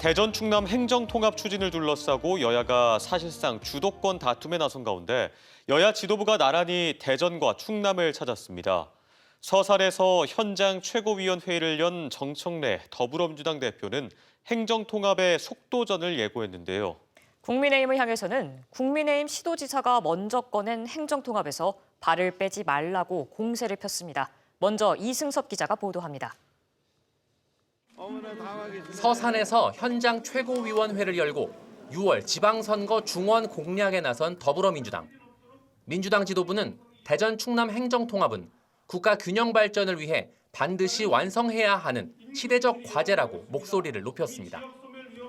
대전 충남 행정 통합 추진을 둘러싸고 여야가 사실상 주도권 다툼에 나선 가운데 여야 지도부가 나란히 대전과 충남을 찾았습니다. 서산에서 현장 최고위원회의를 연 정청래 더불어민주당 대표는 행정 통합의 속도전을 예고했는데요. 국민의힘을 향해서는 국민의힘 시도지사가 먼저 꺼낸 행정 통합에서 발을 빼지 말라고 공세를 폈습니다. 먼저 이승섭 기자가 보도합니다. 서산에서 현장 최고위원회를 열고 6월 지방선거 중원 공략에 나선 더불어민주당. 민주당 지도부는 대전 충남 행정통합은 국가 균형 발전을 위해 반드시 완성해야 하는 시대적 과제라고 목소리를 높였습니다.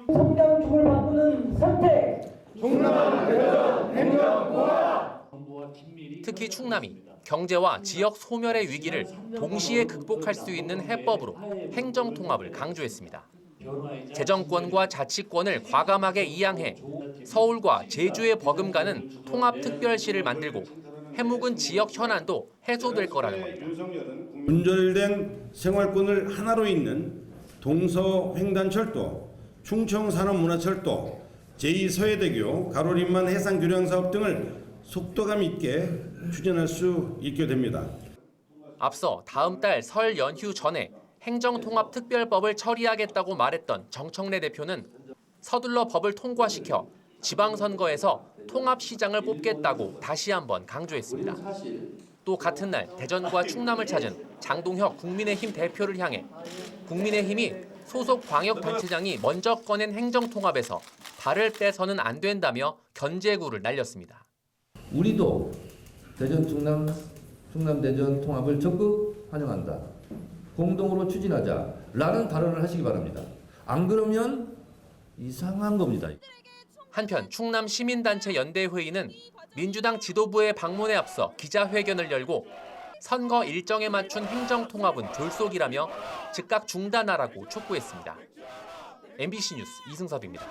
성장축을 바꾸는 선택. 특히 충남이 경제와 지역 소멸의 위기를 동시에 극복할 수 있는 해법으로 행정 통합을 강조했습니다. 재정권과 자치권을 과감하게 이양해 서울과 제주에 버금가는 통합특별시를 만들고 해묵은 지역 현안도 해소될 거라는 겁니다. 분절된 생활권을 하나로 잇는 동서횡단철도, 충청산업문화철도, 제2서해대교, 가로림만 해상교량사업 등을 속도감 있게 추진할 수 있게 됩니다. 앞서 다음 달 설 연휴 전에 행정통합특별법을 처리하겠다고 말했던 정청래 대표는 서둘러 법을 통과시켜 지방선거에서 통합시장을 뽑겠다고 다시 한번 강조했습니다. 또 같은 날 대전과 충남을 찾은 장동혁 국민의힘 대표를 향해 국민의힘이 소속 광역단체장이 먼저 꺼낸 행정통합에서 발을 빼서는 안 된다며 견제구를 날렸습니다. 우리도 대전 충남 충남 대전 통합을 적극 환영한다. 공동으로 추진하자라는 발언을 하시기 바랍니다. 안 그러면 이상한 겁니다. 한편 충남 시민단체 연대회의는 민주당 지도부의 방문에 앞서 기자회견을 열고 선거 일정에 맞춘 행정 통합은 졸속이라며 즉각 중단하라고 촉구했습니다. MBC 뉴스 이승섭입니다.